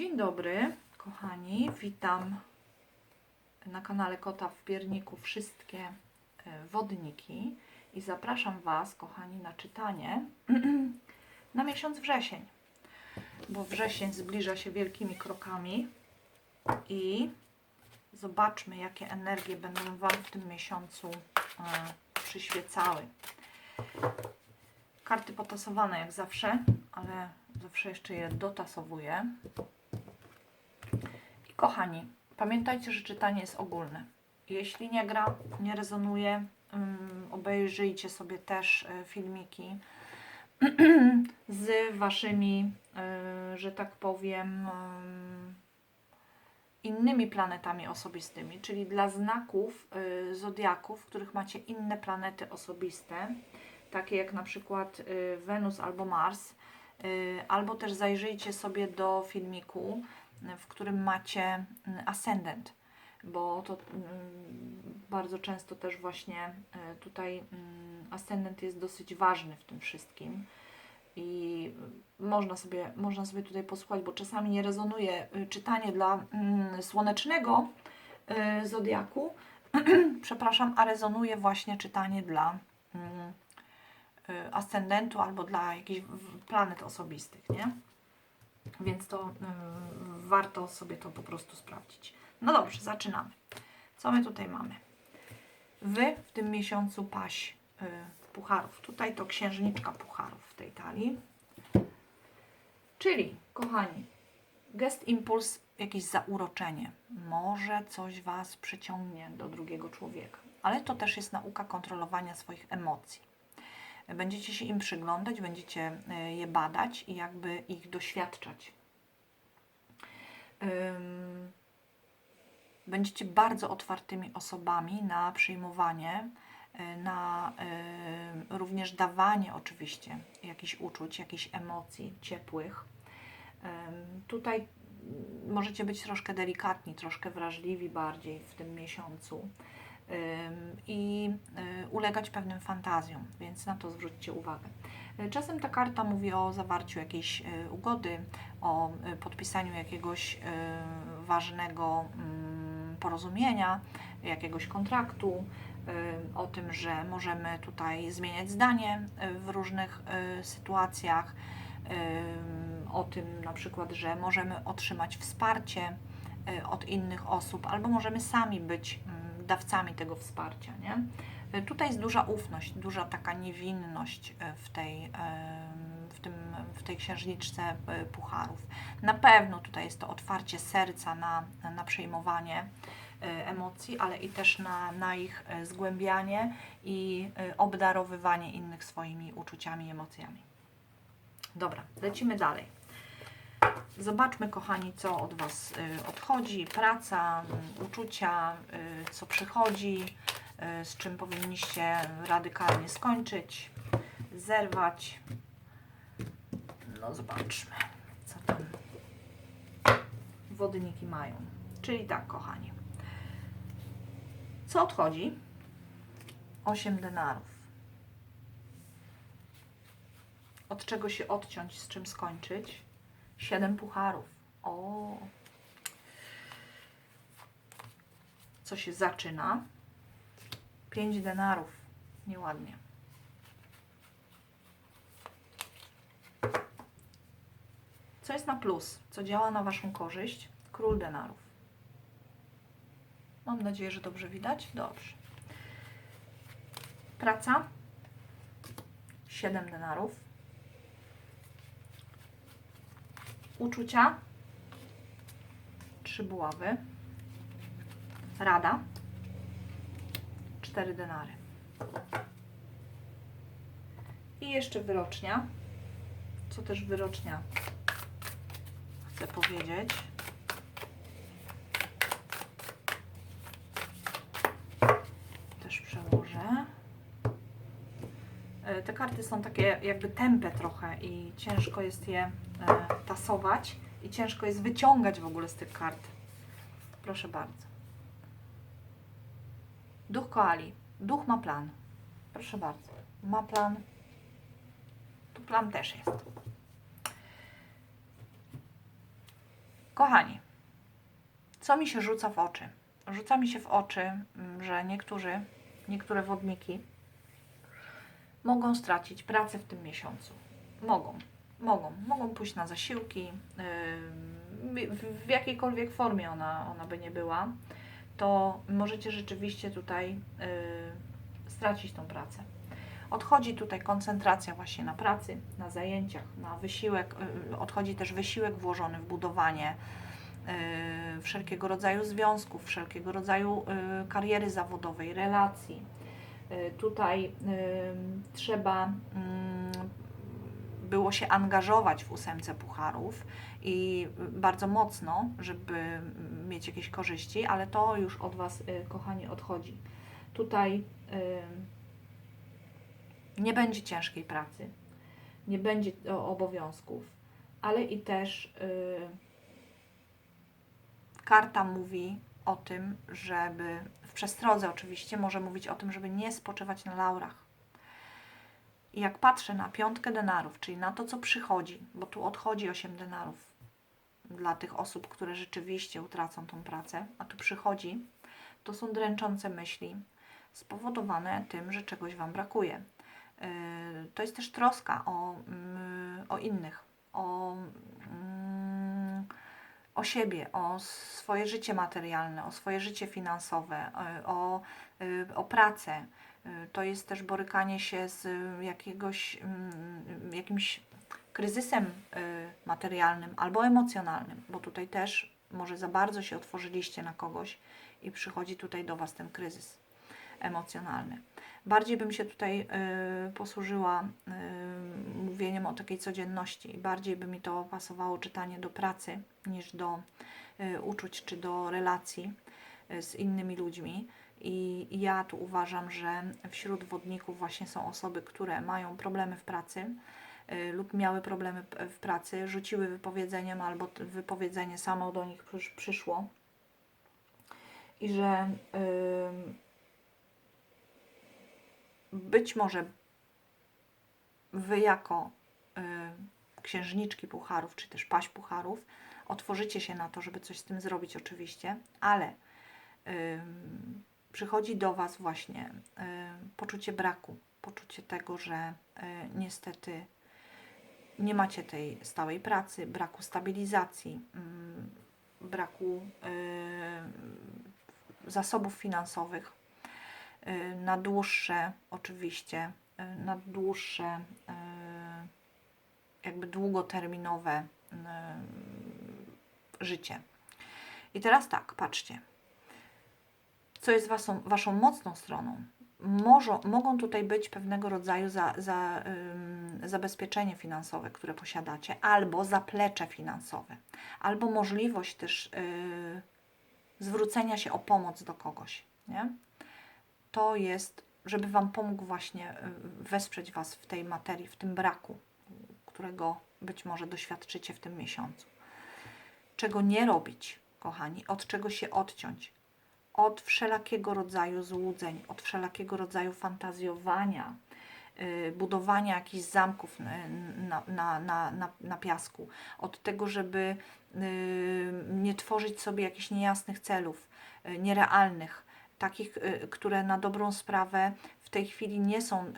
Dzień dobry, kochani. Witam na kanale Kota w Pierniku wszystkie e, wodniki i zapraszam Was, kochani, na czytanie na miesiąc wrzesień, bo wrzesień zbliża się wielkimi krokami i zobaczmy, jakie energie będą Wam w tym miesiącu e, przyświecały. Karty potasowane jak zawsze, ale zawsze jeszcze je dotasowuję. Kochani, pamiętajcie, że czytanie jest ogólne. Jeśli nie gra, nie rezonuje, um, obejrzyjcie sobie też e, filmiki z waszymi, e, że tak powiem, em, innymi planetami osobistymi, czyli dla znaków zodiaków, w których macie inne planety osobiste, takie jak na przykład Wenus albo Mars, albo też zajrzyjcie sobie do filmiku, w którym macie y, ascendent, bo to y, bardzo często też właśnie y, tutaj y, ascendent jest dosyć ważny w tym wszystkim i można sobie, można sobie tutaj posłuchać, bo czasami nie rezonuje y, czytanie dla mm, słonecznego y, zodiaku, przepraszam, a rezonuje właśnie czytanie dla mm, ascendentu albo dla jakichś planet osobistych, nie? Więc to y, warto sobie to po prostu sprawdzić. No dobrze, zaczynamy. Co my tutaj mamy? Wy w tym miesiącu paść y, pucharów. Tutaj to księżniczka pucharów w tej talii. Czyli, kochani, gest, impuls, jakieś zauroczenie. Może coś Was przyciągnie do drugiego człowieka. Ale to też jest nauka kontrolowania swoich emocji. Będziecie się im przyglądać, będziecie y, je badać i jakby ich doświadczać. Będziecie bardzo otwartymi osobami na przyjmowanie, y, na y, również dawanie oczywiście jakichś uczuć, jakichś emocji ciepłych. Tutaj możecie być troszkę delikatni, troszkę wrażliwi bardziej w tym miesiącu i y, ulegać pewnym fantazjom, więc na to zwróćcie uwagę. Y, Czasem ta karta mówi o zawarciu jakiejś y, ugody, o podpisaniu jakiegoś ważnego mm, porozumienia, jakiegoś kontraktu, o tym, że możemy tutaj zmieniać zdanie w różnych sytuacjach, o tym na przykład, że możemy otrzymać wsparcie od innych osób, albo możemy sami być mm, dawcami tego wsparcia. Nie? Y, Tutaj jest duża ufność, duża taka niewinność y, w tej, y, w tym, w tej księżniczce pucharów. Na pewno tutaj jest to otwarcie serca na, na przejmowanie y, emocji, ale i też na, na ich zgłębianie i obdarowywanie innych swoimi uczuciami i emocjami. Dobra, lecimy dalej. Zobaczmy, kochani, co od Was y, odchodzi. Praca, y, uczucia, y, co przychodzi, z czym powinniście radykalnie skończyć, zerwać. No, zobaczmy, co tam wodniki mają. Czyli tak, kochani. Co odchodzi? 8 denarów. Od czego się odciąć, z czym skończyć? Siedem pucharów. O. Co się zaczyna? Pięć denarów. Nieładnie. Co jest na plus? Co działa na Waszą korzyść? Król denarów. Mam nadzieję, że dobrze widać. Dobrze. Praca. Siedem denarów. Uczucia. Trzy buławy. Rada. Cztery denary. I jeszcze wyrocznia. Co też wyrocznia chcę powiedzieć. Te karty są takie jakby tępe trochę i ciężko jest je e, tasować i ciężko jest wyciągać w ogóle z tych kart. Proszę bardzo. Duch koali. Duch ma plan. Proszę bardzo. Ma plan. Tu plan też jest. Kochani, co mi się rzuca w oczy? Rzuca mi się w oczy, mm, że niektórzy, niektóre wodniki mogą stracić pracę w tym miesiącu. Mogą, mogą, mogą pójść na zasiłki, w, jakiejkolwiek formie ona, ona by nie była, to możecie rzeczywiście tutaj yy, stracić tą pracę. Odchodzi tutaj koncentracja właśnie na pracy, na zajęciach, na wysiłek, yy, odchodzi też wysiłek włożony w budowanie yy, wszelkiego rodzaju związków, wszelkiego rodzaju kariery zawodowej, relacji. Yy, Tutaj yy, trzeba mm, było się angażować w ósemce pucharów i bardzo mocno, żeby mieć jakieś korzyści, ale to już od Was, y, kochani, odchodzi. Tutaj y, nie będzie ciężkiej pracy, nie będzie obowiązków, ale i też y, karta mówi o tym, żeby w przestrodze oczywiście może mówić o tym, żeby nie spoczywać na laurach. I jak patrzę na piątkę denarów, czyli na to, co przychodzi, bo tu odchodzi 8 denarów dla tych osób, które rzeczywiście utracą tą pracę, a tu przychodzi, to są dręczące myśli spowodowane tym, że czegoś Wam brakuje. Yy, To jest też troska o, mm, o innych, o, mm, o siebie, o swoje życie materialne, o swoje życie finansowe, yy, o, yy, o pracę. Yy, To jest też borykanie się z y, jakiegoś, mm, jakimś kryzysem y, materialnym albo emocjonalnym, bo tutaj też może za bardzo się otworzyliście na kogoś i przychodzi tutaj do Was ten kryzys emocjonalny. Bardziej bym się tutaj y, posłużyła y, mówieniem o takiej codzienności i bardziej by mi to pasowało czytanie do pracy niż do y, uczuć czy do relacji y, z innymi ludźmi. I i ja tu uważam, że wśród wodników właśnie są osoby, które mają problemy w pracy, y, lub miały problemy w pracy, rzuciły wypowiedzeniem albo wypowiedzenie samo do nich przysz, przyszło. I że ym, być może wy jako y, księżniczki pucharów, czy też paść pucharów, otworzycie się na to, żeby coś z tym zrobić oczywiście, ale ym, przychodzi do Was właśnie y, poczucie braku, poczucie tego, że y, niestety nie macie tej stałej pracy, braku stabilizacji, mm, braku y, zasobów finansowych. y, na dłuższe, oczywiście, y, na dłuższe, y, jakby długoterminowe y, życie. I teraz tak, patrzcie, co jest waszą, waszą mocną stroną. Może, mogą tutaj być pewnego rodzaju za, za, ym, zabezpieczenie finansowe, które posiadacie, albo zaplecze finansowe, albo możliwość też yy, zwrócenia się o pomoc do kogoś. Nie? To jest, żeby Wam pomógł właśnie y, wesprzeć Was w tej materii, w tym braku, którego być może doświadczycie w tym miesiącu. Czego nie robić, kochani, od czego się odciąć, od wszelakiego rodzaju złudzeń, od wszelakiego rodzaju fantazjowania, y, budowania jakichś zamków na, na, na, na, na, piasku, od tego, żeby y, nie tworzyć sobie jakichś niejasnych celów, y, nierealnych, takich, y, które na dobrą sprawę w tej chwili nie są y,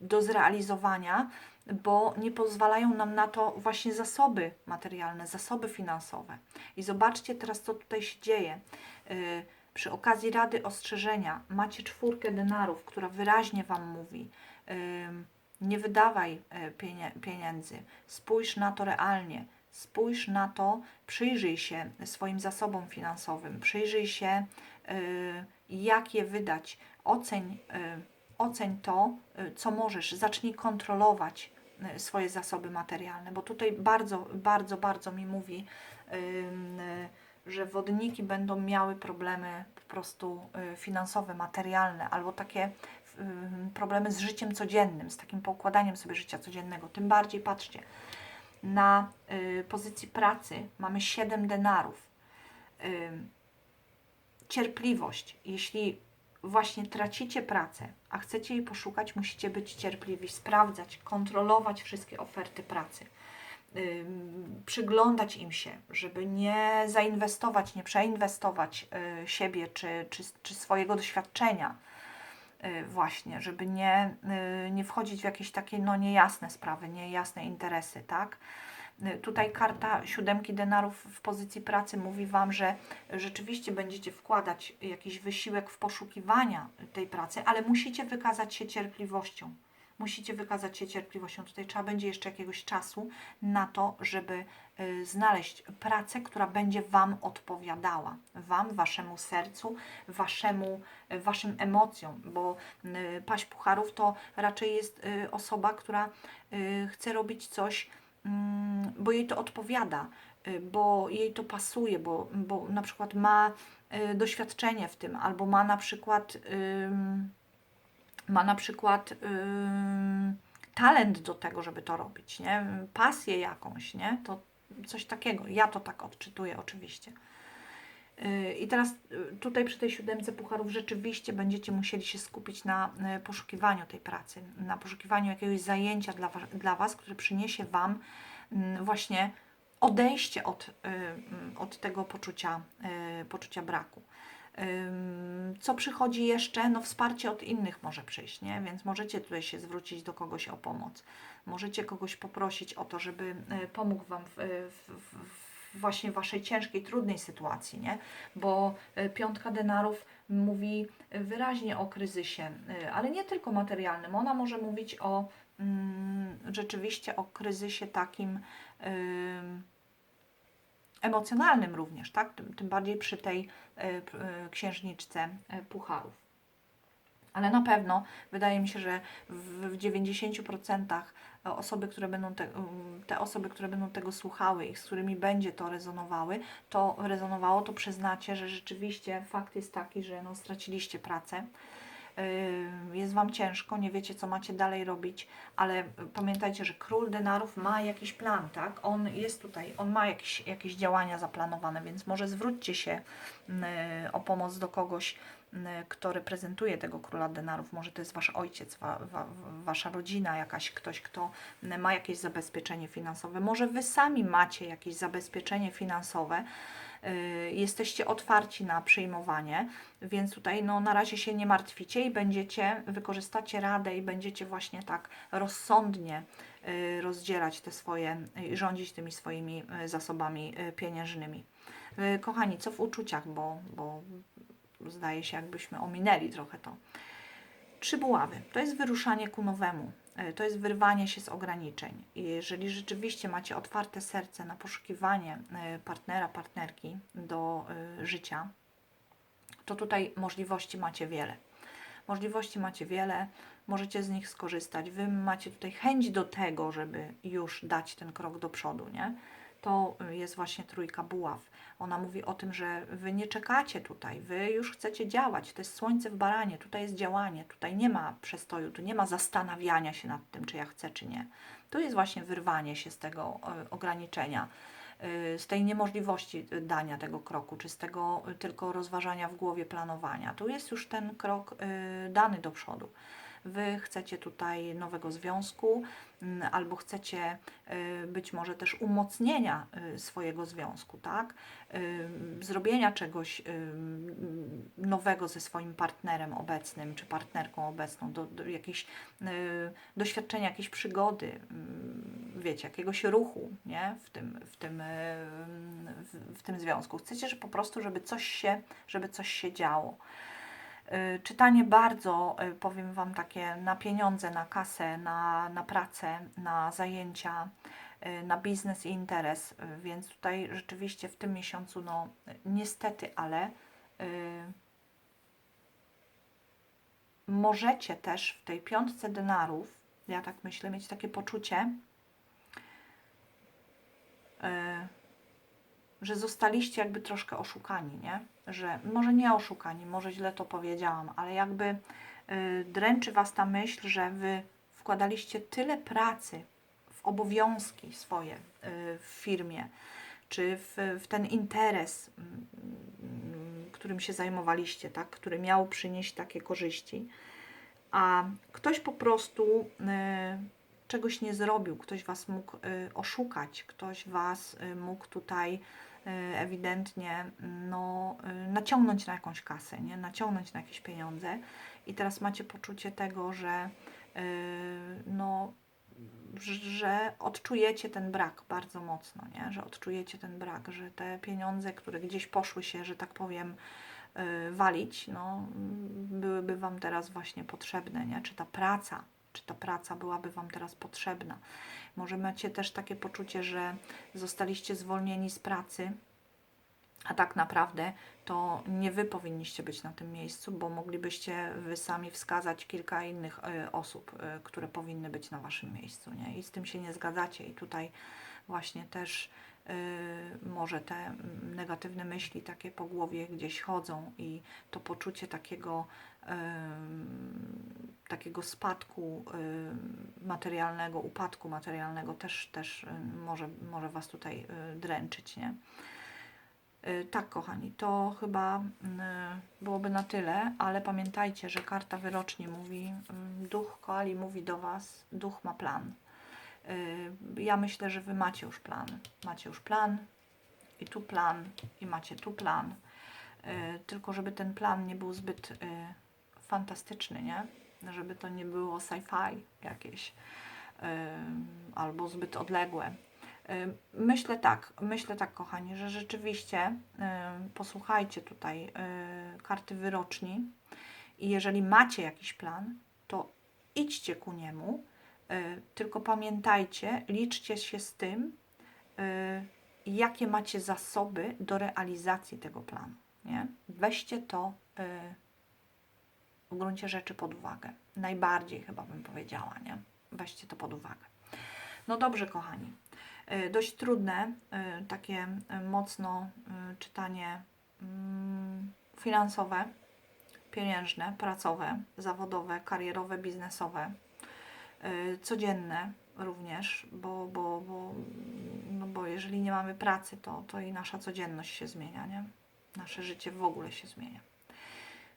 do zrealizowania, bo nie pozwalają nam na to właśnie zasoby materialne, zasoby finansowe. I zobaczcie teraz, co tutaj się dzieje. Y, Przy okazji Rady Ostrzeżenia macie czwórkę denarów, która wyraźnie Wam mówi, nie wydawaj pieniędzy, spójrz na to realnie, spójrz na to, przyjrzyj się swoim zasobom finansowym, przyjrzyj się, y, jak je wydać, oceń, y, oceń to, y, co możesz, zacznij kontrolować swoje zasoby materialne, bo tutaj bardzo, bardzo, bardzo mi mówi, że wodniki będą miały problemy po prostu finansowe, materialne, albo takie problemy z życiem codziennym, z takim poukładaniem sobie życia codziennego. Tym bardziej patrzcie, na y, pozycji pracy mamy 7 denarów. Ym, cierpliwość. Jeśli właśnie tracicie pracę, a chcecie jej poszukać, musicie być cierpliwi, sprawdzać, kontrolować wszystkie oferty pracy. ym, przyglądać im się, żeby nie zainwestować, nie przeinwestować y, siebie czy, czy, czy swojego doświadczenia y, właśnie, żeby nie, y, nie wchodzić w jakieś takie no, niejasne sprawy, niejasne interesy, tak? Y, Tutaj karta siódemki denarów w pozycji pracy mówi Wam, że rzeczywiście będziecie wkładać jakiś wysiłek w poszukiwania tej pracy, ale musicie wykazać się cierpliwością. Musicie wykazać się cierpliwością. Tutaj trzeba będzie jeszcze jakiegoś czasu na to, żeby y, znaleźć pracę, która będzie Wam odpowiadała. Wam, Waszemu sercu, Waszemu, y, Waszym emocjom, bo y, paść pucharów to raczej jest osoba, która chce robić coś, mm, bo jej to odpowiada, bo jej to pasuje, bo, bo na przykład ma doświadczenie w tym, albo ma na przykład ym, ma na przykład talent do tego, żeby to robić, nie? pasję jakąś, nie? to coś takiego. Ja to tak odczytuję oczywiście. Yy, I teraz yy, tutaj przy tej siódemce pucharów rzeczywiście będziecie musieli się skupić na yy, poszukiwaniu tej pracy, na poszukiwaniu jakiegoś zajęcia dla, dla Was, które przyniesie Wam mm, właśnie odejście od, y, mm, od tego poczucia, y, poczucia braku. Co przychodzi jeszcze? No wsparcie od innych może przyjść, nie? Więc możecie tutaj się zwrócić do kogoś o pomoc. Możecie kogoś poprosić o to, żeby y, pomógł Wam w, w, w, właśnie Waszej ciężkiej, trudnej sytuacji, nie? Bo y, piątka denarów mówi wyraźnie o kryzysie, y, ale nie tylko materialnym. Ona może mówić o mm, rzeczywiście o kryzysie takim ym, emocjonalnym również, tak? Tym, tym bardziej przy tej p- y, księżniczce y, pucharów. Ale na pewno wydaje mi się, że w, w 90% osoby, które będą te, te osoby, które będą tego słuchały i z którymi będzie to rezonowały, to rezonowało, to przyznacie, że rzeczywiście fakt jest taki, że no, straciliście pracę. Yy, Jest Wam ciężko, nie wiecie, co macie dalej robić, ale pamiętajcie, że król denarów ma jakiś plan, tak? On jest tutaj, on ma jakieś, jakieś działania zaplanowane, więc może zwróćcie się yy, o pomoc do kogoś, yy, kto reprezentuje tego króla denarów. Może to jest Wasz ojciec, wa, wa, Wasza rodzina, jakaś, ktoś, kto ma jakieś zabezpieczenie finansowe. Może Wy sami macie jakieś zabezpieczenie finansowe, jesteście otwarci na przyjmowanie, więc tutaj no, na razie się nie martwicie i będziecie, wykorzystacie radę i będziecie właśnie tak rozsądnie y, rozdzielać te swoje, y, rządzić tymi swoimi y, zasobami y, pieniężnymi. Y, Kochani, co w uczuciach, bo, bo zdaje się, jakbyśmy ominęli trochę to. Trzy buławy to jest wyruszanie ku nowemu, y, to jest wyrwanie się z ograniczeń. Jeżeli rzeczywiście macie otwarte serce na poszukiwanie y, partnera, partnerki do y, życia, to tutaj możliwości macie wiele. Możliwości macie wiele, możecie z nich skorzystać. Wy macie tutaj chęć do tego, żeby już dać ten krok do przodu, nie? To y, jest właśnie trójka buław. Ona mówi o tym, że wy nie czekacie tutaj, wy już chcecie działać. To jest słońce w baranie, tutaj jest działanie, tutaj nie ma przestoju, tu nie ma zastanawiania się nad tym, czy ja chcę, czy nie. To jest właśnie wyrwanie się z tego y, ograniczenia y, z tej niemożliwości dania tego kroku, czy z tego tylko rozważania w głowie, planowania. Tu jest już ten krok dany do przodu. Wy chcecie tutaj nowego związku, mm, albo chcecie y, być może też umocnienia y, swojego związku, tak? Y, Zrobienia czegoś nowego ze swoim partnerem obecnym, czy partnerką obecną, do, do jakiejś doświadczenia, jakiejś przygody, mm, wiecie, jakiegoś ruchu, nie? W tym, w tym, w, w tym związku. Chcecie, że po prostu, żeby coś się, żeby coś się działo. Y, Czytanie bardzo, y, powiem Wam, takie na pieniądze, na kasę, na, na pracę, na zajęcia, y, na biznes i interes, więc tutaj rzeczywiście w tym miesiącu, no niestety, ale y, możecie też w tej piątce denarów, ja tak myślę, mieć takie poczucie, y, że zostaliście jakby troszkę oszukani, nie? Że może nie oszukani, może źle to powiedziałam, ale jakby y, dręczy Was ta myśl, że Wy wkładaliście tyle pracy w obowiązki swoje y, w firmie, czy w, w ten interes, mm, mm, którym się zajmowaliście, tak? który miał przynieść takie korzyści, a ktoś po prostu y, czegoś nie zrobił, ktoś Was mógł y, oszukać, ktoś Was y, mógł tutaj ewidentnie no, y, naciągnąć na jakąś kasę, nie? naciągnąć na jakieś pieniądze i teraz macie poczucie tego, że y, no, że- odczujecie ten brak bardzo mocno, nie? że odczujecie ten brak, że te pieniądze, które gdzieś poszły się, że tak powiem, walić, no, byłyby Wam teraz właśnie potrzebne, nie? czy ta praca, czy ta praca byłaby Wam teraz potrzebna. Może macie też takie poczucie, że zostaliście zwolnieni z pracy, a tak naprawdę to nie Wy powinniście być na tym miejscu, bo moglibyście Wy sami wskazać kilka innych y, osób, y, które powinny być na Waszym miejscu, nie? I z tym się nie zgadzacie i tutaj właśnie też może te negatywne myśli takie po głowie gdzieś chodzą i to poczucie takiego ym, takiego spadku ym, materialnego, upadku materialnego też, też y, może, może Was tutaj y, dręczyć, nie? Y, Tak, kochani, to chyba y, byłoby na tyle, ale pamiętajcie, że karta wyroczni mówi, y, duch koali mówi do Was, duch ma plan. Y, Ja myślę, że Wy macie już plan. Macie już plan i tu plan i macie tu plan. Y, Tylko żeby ten plan nie był zbyt y, fantastyczny, nie? Żeby to nie było sci-fi jakieś albo zbyt odległe. Myślę tak, myślę tak, kochani, że rzeczywiście posłuchajcie tutaj karty wyroczni i jeżeli macie jakiś plan, to idźcie ku niemu, tylko pamiętajcie, liczcie się z tym, y, jakie macie zasoby do realizacji tego planu. Nie? Weźcie to y, w gruncie rzeczy pod uwagę. Najbardziej chyba bym powiedziała, nie? Weźcie to pod uwagę. No dobrze, kochani. Dość trudne, takie mocno czytanie mm, finansowe, pieniężne, pracowe, zawodowe, karierowe, biznesowe, codzienne również, bo, bo, bo, no bo jeżeli nie mamy pracy, to, to i nasza codzienność się zmienia, nie? Nasze życie w ogóle się zmienia.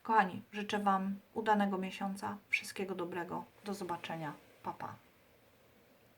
Kochani, życzę Wam udanego miesiąca, wszystkiego dobrego. Do zobaczenia. Pa, pa.